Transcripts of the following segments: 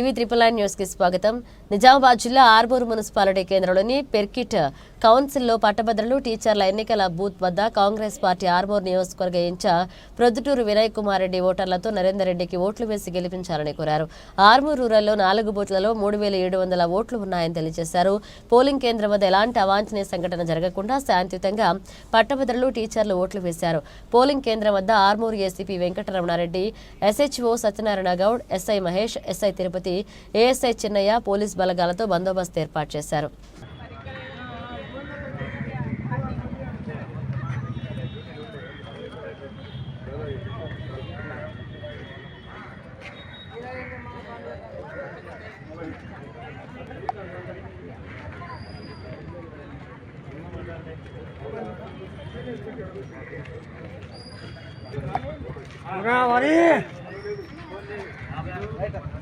TV triple nine న్యూస్కి స్వాగతం. నిజామాబాద్ జిల్లా ఆర్బూర్ మున్సిపాలిటీ కేంద్రంలోని పెర్కిట్ కౌన్సిల్లో పట్టభద్రులు టీచర్ల ఎన్నికల బూత్ వద్ద కాంగ్రెస్ పార్టీ ఆర్బూర్ నియోజకవర్గ ఇన్ఛార్జ్ ప్రొద్దుటూరు వినయ్ కుమార్ రెడ్డి ఓటర్లతో నరేందర్ రెడ్డికి ఓట్లు వేసి గెలిపించాలని కోరారు. ఆర్మూర్ రూరల్లో నాలుగు బూత్లలో మూడు వేల ఏడు వందల ఓట్లు ఉన్నాయని తెలియజేశారు. పోలింగ్ కేంద్రం వద్ద ఎలాంటి అవాంఛనీయ సంఘటన జరగకుండా శాంతియుతంగా పట్టభద్రులు టీచర్లు ఓట్లు వేశారు. పోలింగ్ కేంద్రం వద్ద Armoor ACP Venkataramanareddy SHO Satyanarayana Goud SI Mahesh SI Tirupati ASI Chinnaiah police బలగాలతో బందోబస్తు ఏర్పాటు చేశారు. తెలుసే కదా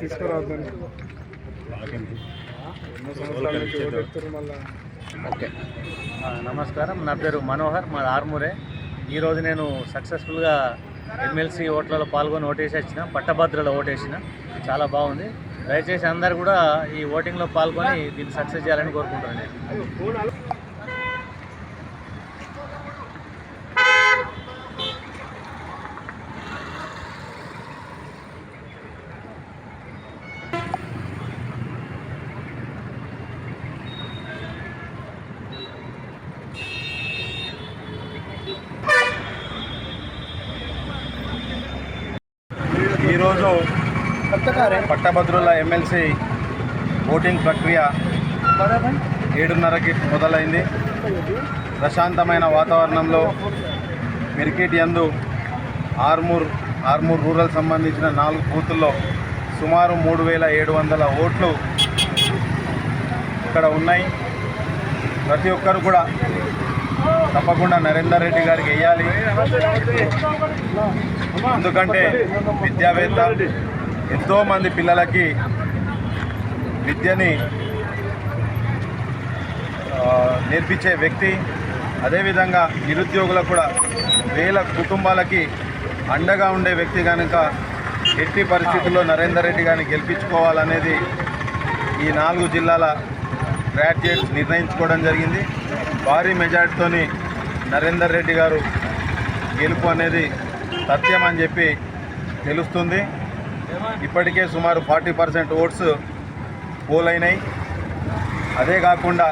తీసుకురావద్దని ఎన్నో ఓకే నమస్కారం. నా పేరు మనోహర్ మా ఆర్మూరే. ఈరోజు నేను సక్సెస్ఫుల్గా ఎమ్మెల్సీ ఓట్లలో పాల్గొని ఓటేసి వచ్చిన పట్టభద్రలో ఓటేసిన. చాలా బాగుంది. దయచేసి అందరు కూడా ఈ ఓటింగ్లో పాల్గొని దీన్ని సక్సెస్ చేయాలని కోరుకుంటున్నాను నేను ఈరోజు పట్టభద్రుల ఎమ్మెల్సీ ఓటింగ్ ప్రక్రియ ఏడున్నరకి మొదలైంది. ప్రశాంతమైన వాతావరణంలో మిరికిట్ యందు ఆర్మూర్ ఆర్మూర్ రూరల్ సంబంధించిన నాలుగు బూతుల్లో సుమారు మూడు వేల ఏడు వందల ఓట్లు ఇక్కడ ఉన్నాయి. ప్రతి ఒక్కరు కూడా తప్పకుండా నరేందర్ రెడ్డి గారికి వేయాలి. ఎందుకంటే విద్యావేత్త ఎంతోమంది పిల్లలకి విద్యని నేర్పించే వ్యక్తి అదేవిధంగా నిరుద్యోగులకు కూడా వేల కుటుంబాలకి అండగా ఉండే వ్యక్తి కనుక ఎట్టి పరిస్థితుల్లో నరేందర్ రెడ్డి గారిని గెలిపించుకోవాలనేది ఈ నాలుగు జిల్లాల గ్రాడ్యుయేట్స్ నిర్ణయించుకోవడం జరిగింది. భారీ మెజార్టీతోని నరేందర్ రెడ్డి గారు గెలుపు అనేది సత్యం అని చెప్పి తెలుస్తుంది. ఇప్పటికే సుమారు ఫార్టీ పర్సెంట్ ఓట్స్ పోల్ అయినాయి. అదే కాకుండా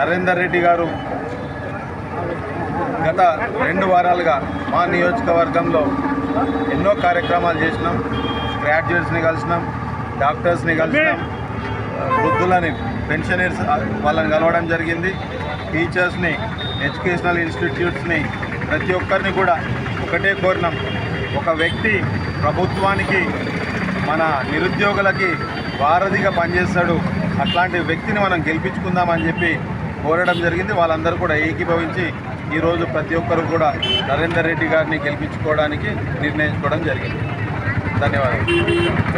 నరేందర్ రెడ్డి గారు గత రెండు వారాలుగా మా నియోజకవర్గంలో ఎన్నో కార్యక్రమాలు చేసినాం. గ్రాడ్యుయేట్స్ని కలిసినాం డాక్టర్స్ని కలిసినాం. వృద్ధులని పెన్షనర్స్ వాళ్ళని కలవడం జరిగింది. టీచర్స్ని ఎడ్యుకేషనల్ ఇన్స్టిట్యూట్స్ని ప్రతి ఒక్కరిని కూడా ఒకటే కోరినాం. ఒక వ్యక్తి ప్రభుత్వానికి మన నిరుద్యోగులకి వారధిగా పనిచేస్తాడు. అట్లాంటి వ్యక్తిని మనం గెలిపించుకుందామని చెప్పి కోరడం జరిగింది. వాళ్ళందరూ కూడా ఏకీభవించి ఈరోజు ప్రతి ఒక్కరు కూడా నరేందర్ రెడ్డి గారిని గెలిపించుకోవడానికి నిర్ణయించుకోవడం జరిగింది. ధన్యవాదాలు.